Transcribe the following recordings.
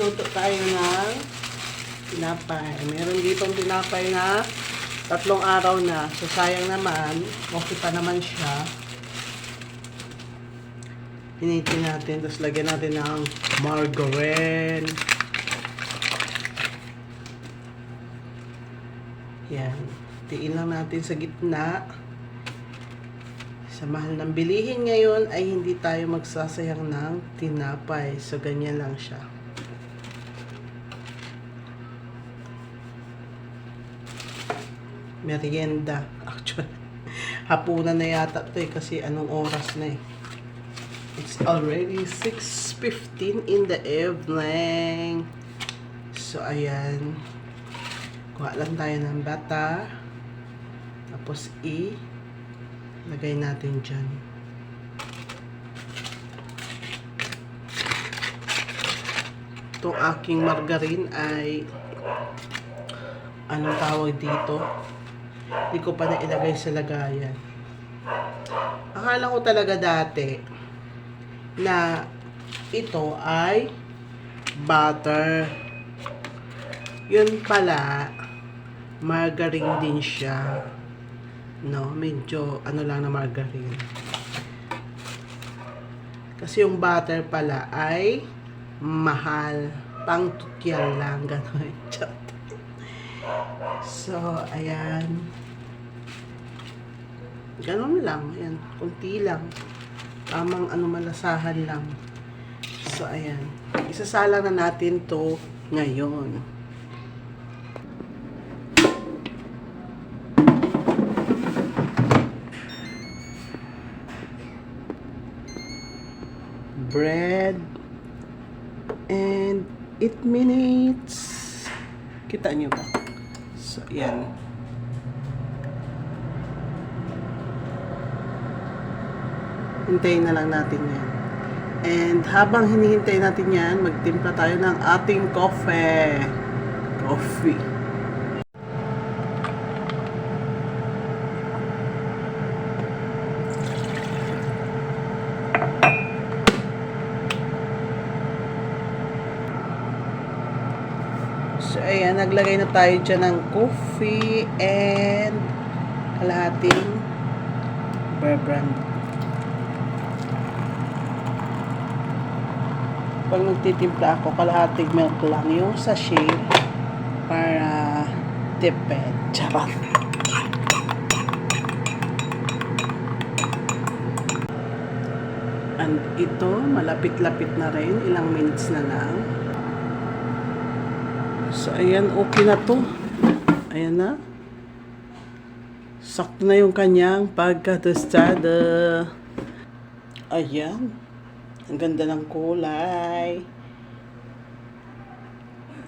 Luto tayo ng tinapay. Meron ditong tinapay na tatlong araw na. So, sayang naman. Okay pa naman siya. Hinitin natin. Tapos lagyan natin ng margarine. Yan. Tiin lang natin sa gitna. Sa mahal ng bilihin ngayon ay hindi tayo magsasayang ng tinapay. So, ganyan lang siya. Merienda. Actually, hapunan na yata to eh kasi anong oras na eh. It's already 6.15 in the evening. So, ayan. Kuha lang tayo ng bata. Tapos, i lagay natin dyan. Itong aking margarine ay anong tawag dito? Hindi ko pa na ilagay sa lagayan. Akala ko talaga dati na ito ay butter. Yun pala, margarine din siya. No, medyo ano lang na margarine. Kasi yung butter pala ay mahal. Pang tutyal lang, gano'n. Chot. So, ayan. Ganun lang. Ayan, kunti lang. Tamang ano malasahan lang. So, ayan. Isasala na natin to ngayon. bread and 8 minutes kita nyo ba? So yan. Hintayin na lang natin yan. And habang hinihintay natin yan magtimpla tayo ng ating coffee. Coffee So, ayan, naglagay na tayo dyan ng coffee and kalahating brand. Pag nagtitimpla ako, kalahating milk lang yung sachet para tipid. Charot. And ito, malapit-lapit na rin. Ilang minutes na lang. So, ayan, okay na to. Ayan na. Sakto na yung kanyang pagkatostada. Ayan. Ang ganda ng kulay.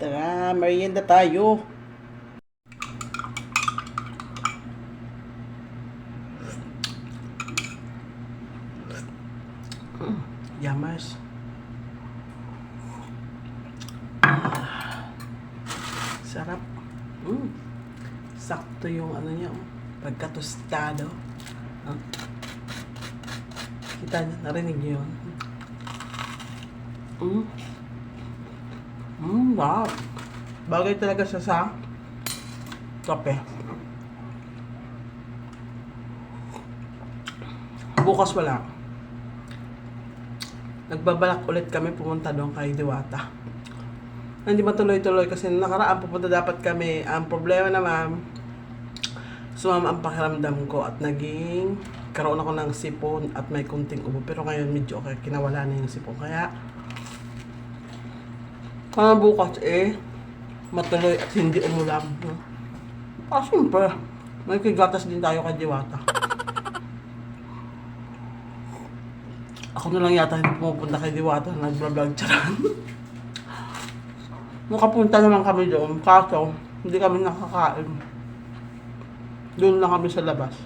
Tara, merienda tayo. Mm, Yamas. Sarap. Mm. Sakto yung ano niya, oh. pagkatostado. Ah. Kita niyo, narinig niyo yun? Mm. Mm, wow. Bagay talaga siya sa kape. Bukas wala. Nagbabalak ulit kami pumunta doon kay Diwata hindi matuloy-tuloy kasi nakaraan pupunta dapat kami. Ang problema naman, sumama ang pakiramdam ko at naging karoon ako ng sipon at may kunting ubo. Pero ngayon medyo okay, kinawala na yung sipon. Kaya, kaya bukas eh, matuloy at hindi umulam. No? Ah, siyempre, may kigatas din tayo kay Diwata. Ako na lang yata hindi pumupunta kay Diwata, nag-vlog charan. Nakapunta naman kami doon, kaso hindi kami nakakain. Doon lang kami sa labas.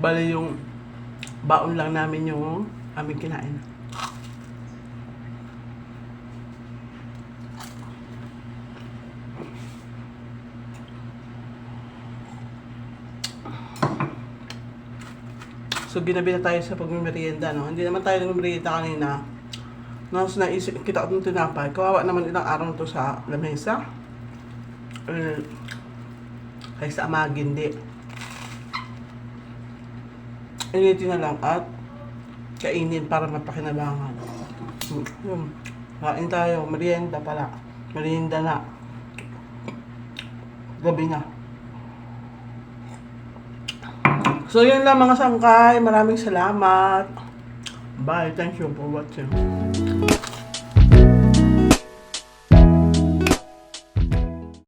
Bali yung baon lang namin yung aming kinain. So, ginabi na tayo sa pagmimerienda, no? Hindi naman tayo nagmerienda kanina. Tapos naisip, kita ko itong tinapay. Kawawa naman ilang araw to sa lamesa. Eh, kaysa amagin, di. Initin na lang at kainin para mapakinabangan. Hmm, Yun. Kain tayo. Merienda pala. Merienda na. Gabi na. So, yun lang mga sangkay. Maraming salamat. Bye. Thank you for watching.